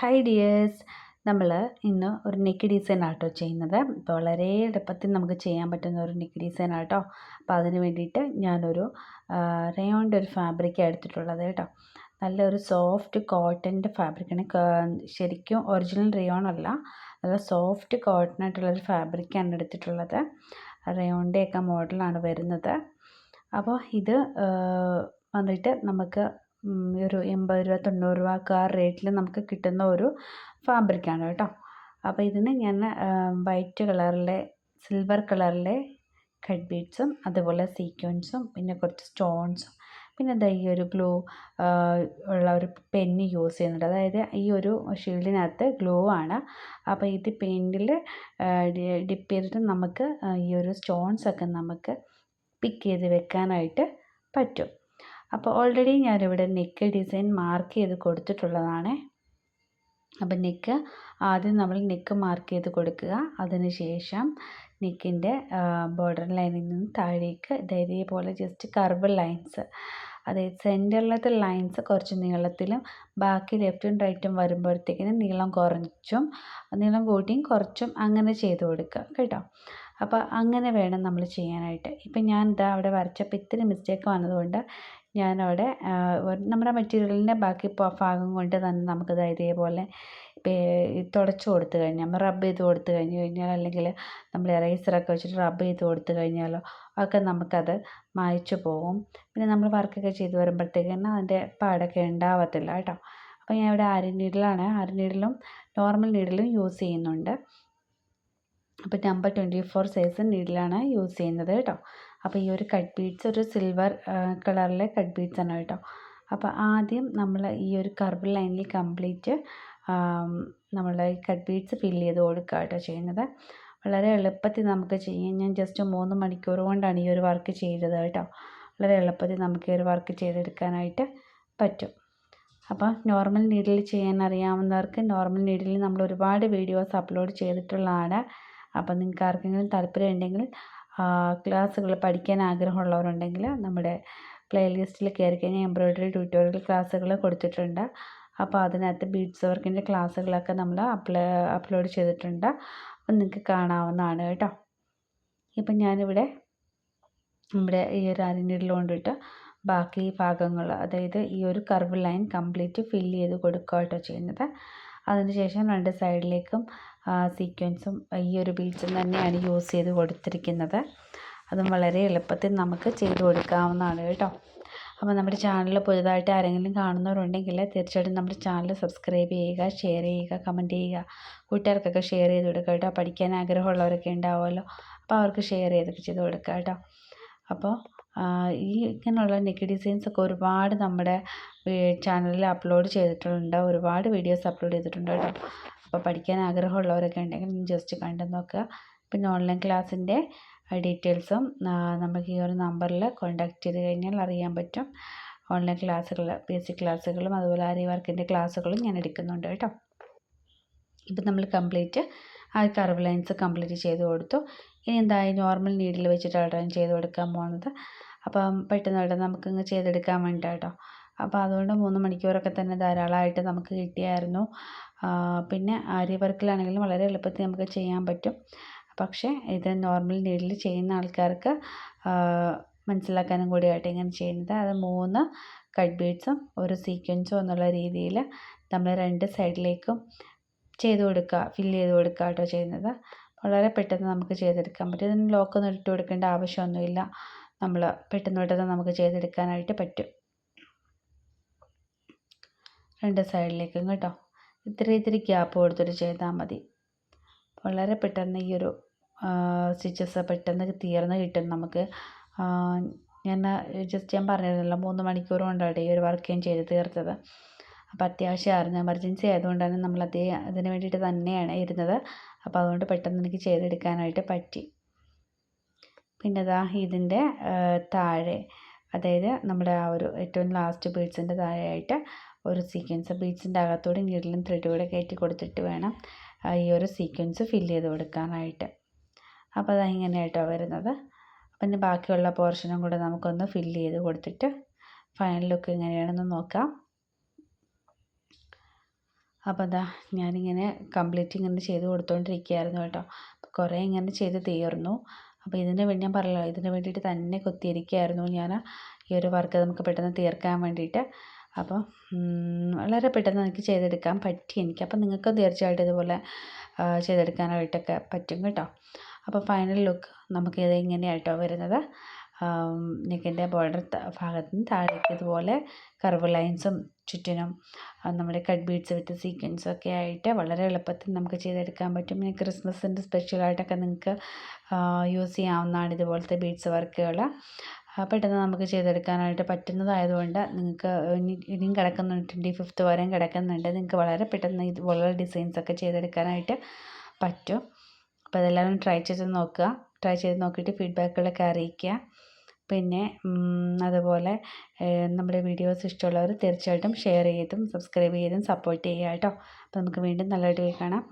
Hi dears നമ്മൾ ഇന്ന് ഒരു നെക്ക് ഡിസൈൻ ആട്ടോ ചെയ്യുന്നത്. അപ്പോൾ വളരെ എളുപ്പത്തിൽ നമുക്ക് ചെയ്യാൻ പറ്റുന്ന ഒരു നെക്ക് ഡിസൈൻ ആട്ടോ. അപ്പോൾ അതിന് വേണ്ടിയിട്ട് ഞാനൊരു റയോണിന്റെ ഒരു ഫാബ്രിക്കാണ് എടുത്തിട്ടുള്ളത് കേട്ടോ. നല്ലൊരു സോഫ്റ്റ് കോട്ടന്റെ ഫാബ്രിക്കാണ് ശരിക്കും ഒറിജിനൽ റയോൺ അല്ല. നല്ല സോഫ്റ്റ് കോട്ടൺ ആയിട്ടുള്ളൊരു ഫാബ്രിക്കാണ് എടുത്തിട്ടുള്ളത്. റയോണിന്റെയൊക്കെ മോഡലാണ് വരുന്നത്. അപ്പോൾ ഇത് വന്നിട്ട് നമുക്ക് ഒരു എൺപത് രൂപ തൊണ്ണൂറ് രൂപ ഒക്കെ ആ റേറ്റിൽ നമുക്ക് കിട്ടുന്ന ഒരു ഫാബ്രിക്കാണ് കേട്ടോ. അപ്പോൾ ഇതിന് ഞാൻ വൈറ്റ് കളറിലെ സിൽവർ കളറിലെ കട്ട് ബീഡ്സും അതുപോലെ സീക്വൻസും പിന്നെ കുറച്ച് സ്റ്റോൺസും പിന്നെ ദാ ഈ ഒരു ഗ്ലൂ ഉള്ള ഒരു പെന്ന് യൂസ് ചെയ്യുന്നുണ്ട്. അതായത് ഈ ഒരു ഷീൽഡിനകത്ത് ഗ്ലൂ ആണ്. അപ്പോൾ ഇത് പെയിന്റിൽ ഡിപ്പ് ചെയ്തിട്ട് നമുക്ക് ഈ ഒരു സ്റ്റോൺസൊക്കെ നമുക്ക് പിക്ക് ചെയ്ത് വെക്കാനായിട്ട് പറ്റും. അപ്പോൾ ഓൾറെഡി ഞാനിവിടെ നെക്ക് ഡിസൈൻ മാർക്ക് ചെയ്ത് കൊടുത്തിട്ടുള്ളതാണ്. അപ്പം നെക്ക് ആദ്യം നമ്മൾ നെക്ക് മാർക്ക് ചെയ്ത് കൊടുക്കുക. അതിന് ശേഷം നെക്കിന്റെ ബോർഡർ ലൈനിൽ നിന്ന് താഴേക്ക് ഇതേപോലെ ജസ്റ്റ് കർവ് ലൈൻസ് അതായത് സെന്ററിലത്തെ ലൈൻസ് കുറച്ച് നീളത്തിലും ബാക്കി ലെഫ്റ്റും റൈറ്റും വരുമ്പോഴത്തേക്കിനും നീളം കുറച്ചും നീളം കൂട്ടിയും കുറച്ചും അങ്ങനെ ചെയ്ത് കൊടുക്കുക കേട്ടോ. അപ്പോൾ അങ്ങനെ വേണം നമ്മൾ ചെയ്യാനായിട്ട്. ഇപ്പം ഞാൻ ഇതാ അവിടെ വരച്ചപ്പോൾ ഇത്തിരി മിസ്റ്റേക്ക് വന്നതുകൊണ്ട് ഞാനവിടെ നമ്മുടെ മെറ്റീരിയലിന്റെ ബാക്കി ഭാഗം കൊണ്ട് തന്നെ നമുക്കിത് ഇതേപോലെ തുടച്ചു കൊടുത്തു കഴിഞ്ഞാൽ റബ്ബ് ചെയ്ത് കൊടുത്തു കഴിഞ്ഞ് കഴിഞ്ഞാൽ അല്ലെങ്കിൽ നമ്മൾ എറൈസറൊക്കെ വെച്ചിട്ട് റബ്ബ് ചെയ്ത് കൊടുത്തു കഴിഞ്ഞാലോ ഒക്കെ നമുക്കത് മായ്ച്ചു പോകും. പിന്നെ നമ്മൾ വർക്കൊക്കെ ചെയ്ത് വരുമ്പോഴത്തേക്കും അതിന്റെ പാടൊക്കെ ഉണ്ടാവത്തില്ല കേട്ടോ. അപ്പോൾ ഞാൻ ഇവിടെ അരി നീഡിലാണ് അരി നീഡിലും നോർമൽ നീഡിലും യൂസ് ചെയ്യുന്നുണ്ട്. അപ്പോൾ നമ്പർ ട്വന്റി ഫോർ സൈസ് നീഡിലാണ് യൂസ് ചെയ്യുന്നത് കേട്ടോ. അപ്പോൾ ഈ ഒരു കട്ട് ബീഡ്സ് ഒരു സിൽവർ കളറിലെ കട്ട് ബീഡ്സ് ആണ് കേട്ടോ. അപ്പോൾ ആദ്യം നമ്മൾ ഈ ഒരു കർവ് ലൈനിൽ കംപ്ലീറ്റ് നമ്മൾ ഈ കട്ട് ബീഡ്സ് ഫില്ല് ചെയ്ത് കൊടുക്കുക കേട്ടോ ചെയ്യുന്നത്. വളരെ എളുപ്പത്തിൽ നമുക്ക് ചെയ്യാം. ഞാൻ ജസ്റ്റ് മൂന്ന് മണിക്കൂർ കൊണ്ടാണ് ഈ ഒരു വർക്ക് ചെയ്തത് കേട്ടോ. വളരെ എളുപ്പത്തിൽ നമുക്ക് ഈ ഒരു വർക്ക് ചെയ്തെടുക്കാനായിട്ട് പറ്റും. അപ്പോൾ നോർമൽ നീഡിൽ ചെയ്യാൻ അറിയാവുന്നവർക്ക് നോർമൽ നീഡിൽ നമ്മൾ ഒരുപാട് വീഡിയോസ് അപ്ലോഡ് ചെയ്തിട്ടുള്ളതാണ്. അപ്പോൾ നിങ്ങൾക്ക് ആർക്കെങ്കിലും താല്പര്യം ഉണ്ടെങ്കിൽ ക്ലാസ്സുകൾ പഠിക്കാൻ ആഗ്രഹമുള്ളവരുണ്ടെങ്കിൽ നമ്മുടെ പ്ലേലിസ്റ്റിൽ കയറി കഴിഞ്ഞാൽ എംബ്രോയ്ഡറി ട്യൂട്ടോറിയൽ ക്ലാസ്സുകൾ കൊടുത്തിട്ടുണ്ട്. അപ്പോൾ അതിനകത്ത് ബീഡ്സ് വർക്കിന്റെ ക്ലാസ്സുകളൊക്കെ നമ്മൾ അപ്ലോ അപ്ലോഡ് ചെയ്തിട്ടുണ്ട്. അപ്പം നിങ്ങൾക്ക് കാണാവുന്നതാണ് കേട്ടോ. ഇപ്പം ഞാനിവിടെ നമ്മുടെ ഈ ഒരു അരിനീഡിൽ കൊണ്ടിട്ട് ബാക്കി ഭാഗങ്ങൾ അതായത് ഈ ഒരു കർവ് ലൈൻ കംപ്ലീറ്റ് ഫില്ല് ചെയ്ത് കൊടുക്കുക കേട്ടോ ചെയ്യുന്നത്. അതിനുശേഷം രണ്ട് സൈഡിലേക്കും സീക്വൻസും ഈ ഒരു ബീഡ്സും തന്നെയാണ് യൂസ് ചെയ്ത് കൊടുത്തിരിക്കുന്നത്. അതും വളരെ എളുപ്പത്തിൽ നമുക്ക് ചെയ്ത് കൊടുക്കാവുന്നതാണ് കേട്ടോ. അപ്പോൾ നമ്മുടെ ചാനൽ പുതുതായിട്ട് ആരെങ്കിലും കാണുന്നവരുണ്ടെങ്കിൽ തീർച്ചയായിട്ടും നമ്മുടെ ചാനൽ സബ്സ്ക്രൈബ് ചെയ്യുക ഷെയർ ചെയ്യുക കമന്റ് ചെയ്യുക. കൂട്ടുകാർക്കൊക്കെ ഷെയർ ചെയ്ത് കൊടുക്കുക കേട്ടോ. പഠിക്കാൻ ആഗ്രഹമുള്ളവരൊക്കെ ഉണ്ടാവുമല്ലോ. അപ്പോൾ അവർക്ക് ഷെയർ ചെയ്തൊക്കെ ചെയ്ത് കൊടുക്കുക കേട്ടോ. അപ്പോൾ ഈ ഇങ്ങനെയുള്ള നെക്കി ഡിസൈൻസ് ഒക്കെ ഒരുപാട് നമ്മുടെ ചാനലിൽ അപ്ലോഡ് ചെയ്തിട്ടുണ്ട്. ഒരുപാട് വീഡിയോസ് അപ്ലോഡ് ചെയ്തിട്ടുണ്ട് കേട്ടോ. അപ്പോൾ പഠിക്കാൻ ആഗ്രഹമുള്ളവരൊക്കെ ഉണ്ടെങ്കിൽ ജസ്റ്റ് കണ്ടു നോക്കുക. പിന്നെ ഓൺലൈൻ ക്ലാസ്സിന്റെ ഡീറ്റെയിൽസും നമുക്ക് ഈ ഒരു നമ്പറിൽ കോൺടാക്ട് ചെയ്ത് കഴിഞ്ഞാൽ അറിയാൻ പറ്റും. ഓൺലൈൻ ക്ലാസ്സുകൾ പി എസ് സി ക്ലാസ്സുകളും അതുപോലെ ആരി വർക്കിന്റെ ക്ലാസ്സുകളും ഞാൻ എടുക്കുന്നുണ്ട് കേട്ടോ. ഇപ്പം നമ്മൾ കംപ്ലീറ്റ് ആ കർവ് ലൈൻസ് കംപ്ലീറ്റ് ചെയ്ത് കൊടുത്തു. ഇനി എന്തായാലും നോർമൽ നീഡിൽ വെച്ചിട്ട് ഞാൻ ചെയ്ത് കൊടുക്കാൻ പോകുന്നത് അപ്പം പെട്ടെന്ന് പെട്ടെന്ന് നമുക്കിങ്ങ് ചെയ്തെടുക്കാൻ വേണ്ടി കേട്ടോ. അപ്പോൾ അതുകൊണ്ട് മൂന്ന് മണിക്കൂറൊക്കെ തന്നെ ധാരാളമായിട്ട് നമുക്ക് കിട്ടിയായിരുന്നു. പിന്നെ ആര്യ വർക്കിലാണെങ്കിലും വളരെ എളുപ്പത്തിൽ നമുക്ക് ചെയ്യാൻ പറ്റും. പക്ഷേ ഇത് നോർമൽ നീഡിൽ ചെയ്യുന്ന ആൾക്കാർക്ക് മനസ്സിലാക്കാനും കൂടിയായിട്ട് ഇങ്ങനെ ചെയ്യുന്നത്. അത് മൂന്ന് കട്ട് ബീഡ്സും ഒരു സീക്വൻസും എന്നുള്ള രീതിയിൽ നമ്മൾ രണ്ട് സൈഡിലേക്കും ചെയ്ത് കൊടുക്കുക ഫില്ല് ചെയ്ത് കൊടുക്കുക കേട്ടോ ചെയ്യുന്നത്. വളരെ പെട്ടെന്ന് നമുക്ക് ചെയ്തെടുക്കാൻ പറ്റും. ഇതിന് ലോക്കൊന്നും ഇട്ട് കൊടുക്കേണ്ട ആവശ്യമൊന്നുമില്ല. നമ്മൾ പെട്ടെന്ന് പെട്ടെന്ന് നമുക്ക് ചെയ്തെടുക്കാനായിട്ട് പറ്റും. രണ്ട് സൈഡിലേക്കും കേട്ടോ. ഇത്തിരി ഇത്തിരി ഗ്യാപ്പ് കൊടുത്തിട്ട് ചെയ്താൽ മതി. വളരെ പെട്ടെന്ന് ഈ ഒരു സ്റ്റിച്ചസ് പെട്ടെന്ന് തീർന്ന് കിട്ടും നമുക്ക്. ഞാൻ ജസ്റ്റ് ഞാൻ പറഞ്ഞിരുന്നല്ലോ മൂന്ന് മണിക്കൂർ കൊണ്ടാണ് ഈ ഒരു വർക്ക് ഞാൻ ചെയ്ത് തീർത്തത്. അപ്പോൾ അത്യാവശ്യമായിരുന്നു എമർജൻസി ആയതുകൊണ്ടാണ് നമ്മൾ അതേ അതിന് വേണ്ടിയിട്ട് തന്നെയാണ് ഇരുന്നത്. അപ്പോൾ അതുകൊണ്ട് പെട്ടെന്ന് എനിക്ക് ചെയ്തെടുക്കാനായിട്ട് പറ്റി. പിന്നെ ഇതാ ഇതിന്റെ താഴെ അതായത് നമ്മുടെ ആ ഒരു ഏറ്റവും ലാസ്റ്റ് ബീഡ്സിന്റെ താഴെയായിട്ട് ഒരു സീക്വൻസ് ബീഡ്സിന്റെ അകത്തോടെ നീഡിലും ത്രെഡ് കൂടെ കയറ്റി കൊടുത്തിട്ട് വേണം ഈ ഒരു സീക്വൻസ് ഫില്ല് ചെയ്ത് കൊടുക്കാനായിട്ട്. അപ്പോൾ അത് ഇങ്ങനെയായിട്ടോ വരുന്നത്. പിന്നെ ബാക്കിയുള്ള പോർഷനും കൂടെ നമുക്കൊന്ന് ഫില്ല് ചെയ്ത് കൊടുത്തിട്ട് ഫൈനൽ ലുക്ക് എങ്ങനെയാണെന്ന് നോക്കാം. അപ്പോൾ അതാ ഞാനിങ്ങനെ കംപ്ലീറ്റ് ഇങ്ങനെ ചെയ്ത് കൊടുത്തുകൊണ്ടിരിക്കുകയായിരുന്നു കേട്ടോ. കുറേ ഇങ്ങനെ ചെയ്ത് തീർന്നു. അപ്പോൾ ഇതിന് വേണ്ടി ഞാൻ പറഞ്ഞല്ലോ ഇതിന് വേണ്ടിയിട്ട് തന്നെ കൊത്തിയിരിക്കുകയായിരുന്നു ഞാൻ ഈ ഒരു വർക്ക് നമുക്ക് പെട്ടെന്ന് തീർക്കാൻ വേണ്ടിയിട്ട്. അപ്പോൾ വളരെ പെട്ടെന്ന് എനിക്ക് ചെയ്തെടുക്കാൻ പറ്റി എനിക്ക്. അപ്പോൾ നിങ്ങൾക്കും തീർച്ചയായിട്ടും ഇതുപോലെ ചെയ്തെടുക്കാനായിട്ടൊക്കെ പറ്റും കേട്ടോ. അപ്പോൾ ഫൈനൽ ലുക്ക് നമുക്ക് നമുക്കിത് ഇങ്ങനെയായിട്ടോ വരുന്നത്. നെക്കിന്റെ ബോർഡർ ഭാഗത്ത് നിന്ന് താഴേക്ക് ഇതുപോലെ കർവ് ലൈൻസും ചുറ്റിനും നമ്മുടെ കട്ട് ബീഡ്സ് വിത്ത് സീക്വൻസും ഒക്കെ ആയിട്ട് വളരെ എളുപ്പത്തിൽ നമുക്ക് ചെയ്തെടുക്കാൻ പറ്റും. പിന്നെ ക്രിസ്മസിന്റെ സ്പെഷ്യലായിട്ടൊക്കെ നിങ്ങൾക്ക് യൂസ് ചെയ്യാവുന്നതാണ് ഇതുപോലത്തെ ബീഡ്സ് വർക്കുകൾ പെട്ടെന്ന് നമുക്ക് ചെയ്തെടുക്കാനായിട്ട് പറ്റുന്നതായതുകൊണ്ട് നിങ്ങൾക്ക് ഇനി ഇനിയും കിടക്കുന്നുണ്ട്. ട്വന്റി ഫിഫ്ത്ത് വരെയും കിടക്കുന്നുണ്ട്. നിങ്ങൾക്ക് വളരെ പെട്ടെന്ന് ഇതുപോലുള്ള ഡിസൈൻസൊക്കെ ചെയ്തെടുക്കാനായിട്ട് പറ്റും. അപ്പോൾ അതെല്ലാവരും ട്രൈ ചെയ്ത് നോക്കുക. ട്രൈ ചെയ്ത് നോക്കിയിട്ട് ഫീഡ്ബാക്കുകളൊക്കെ അറിയിക്കുക. പിന്നെ അതുപോലെ നമ്മുടെ വീഡിയോസ് ഇഷ്ടമുള്ളവർ തീർച്ചയായിട്ടും ഷെയർ ചെയ്തും സബ്സ്ക്രൈബ് ചെയ്തും സപ്പോർട്ട് ചെയ്യുക കേട്ടോ. അപ്പോൾ നമുക്ക് വീണ്ടും നല്ലൊരു വീഡിയോ കാണാം.